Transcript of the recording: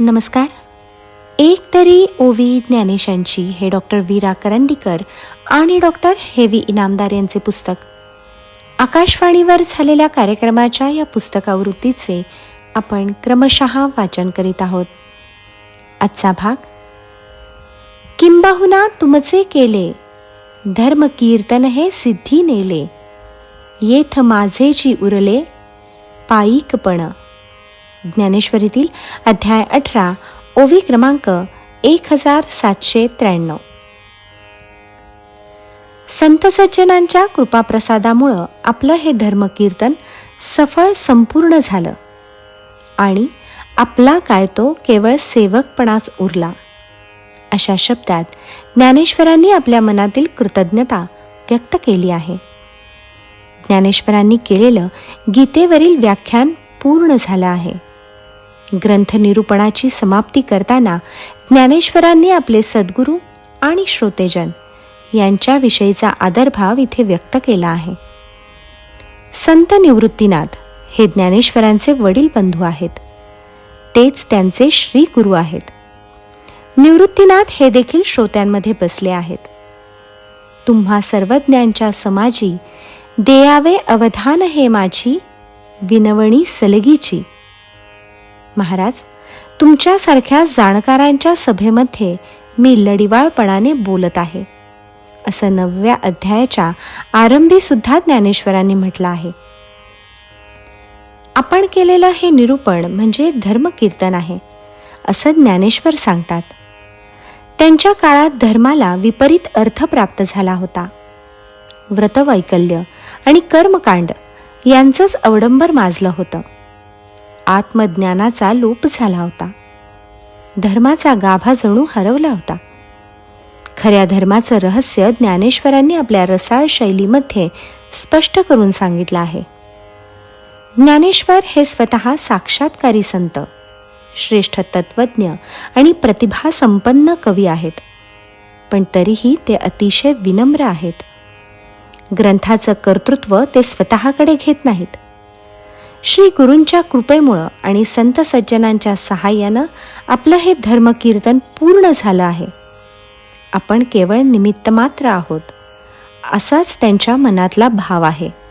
नमस्कार. एक तरी ओवी ज्ञानेशांची हे डॉक्टर वीरा करंदीकर आणि डॉक्टर हेवी इनामदार यांचे पुस्तक. आकाशवाणीवर झालेल्या कार्यक्रमाच्या या पुस्तकावृत्तीचे आपण क्रमशः वाचन करीत आहोत. आजचा भाग किंबाहुना तुमचे केले धर्म कीर्तन हे सिद्धी नेले येथ माझे जी उरले पायिकपण. ज्ञानेश्वरीतील अध्याय अठरा ओवी क्रमांक एक हजार सातशे त्र्याण्णव. संत सज्जनांच्या कृपाप्रसादामुळं आपलं हे धर्मकीर्तन सफळ संपूर्ण झालं. आणि आपला काय तो केवळ सेवकपणाच उरला. अशा शब्दात ज्ञानेश्वरांनी आपल्या मनातील कृतज्ञता व्यक्त केली आहे. ज्ञानेश्वरांनी केलेलं गीतेवरील व्याख्यान पूर्ण झालं आहे. ग्रंथ निरूपणाची समाप्ती करताना ज्ञानेश्वरांनी आपले सद्गुरू आणि श्रोतेजन यांच्याविषयीचा आदरभाव इथे व्यक्त केला आहे. संत निवृत्तीनाथ हे ज्ञानेश्वरांचे वडील बंधू आहेत. तेच त्यांचे श्री गुरु आहेत. निवृत्तीनाथ हे देखील श्रोत्यांमध्ये बसले आहेत. तुम्हा सर्वज्ञांच्या समाजी देयावे अवधान हे माझी विनवणी सलगीची महाराज तुमच्यासारख्या जाणकारांच्या सभेमध्ये मी लढिवाळपणाने बोलत आहे. असं नवव्या अध्यायाच्या आरंभी सुद्धा ज्ञानेश्वरांनी म्हटलं आहे. आपण केलेलं हे निरूपण म्हणजे धर्मकीर्तन आहे असं ज्ञानेश्वर सांगतात. त्यांच्या काळात धर्माला विपरीत अर्थ प्राप्त झाला होता. व्रतवैकल्य आणि कर्मकांड यांचंच अवडंबर माजलं होतं. आत्मज्ञानाचा लोप झाला होता. धर्माचा गाभा जणू हरवला होता. खऱ्या धर्माचं रहस्य ज्ञानेश्वरांनी आपल्या रसाळ शैलीमध्ये स्पष्ट करून सांगितलं आहे. ज्ञानेश्वर हे स्वतः साक्षात्कारी संत श्रेष्ठ तत्वज्ञ आणि प्रतिभा संपन्न कवी आहेत. पण तरीही ते अतिशय विनम्र आहेत. ग्रंथाचं कर्तृत्व ते स्वतःकडे घेत नाहीत. श्री गुरूंच्या कृपेमुळं आणि संत सज्जनांच्या सहाय्यानं आपलं हे धर्मकीर्तन पूर्ण झालं आहे. आपण केवळ निमित्त मात्र आहोत. असाच त्यांच्या मनातला भाव आहे.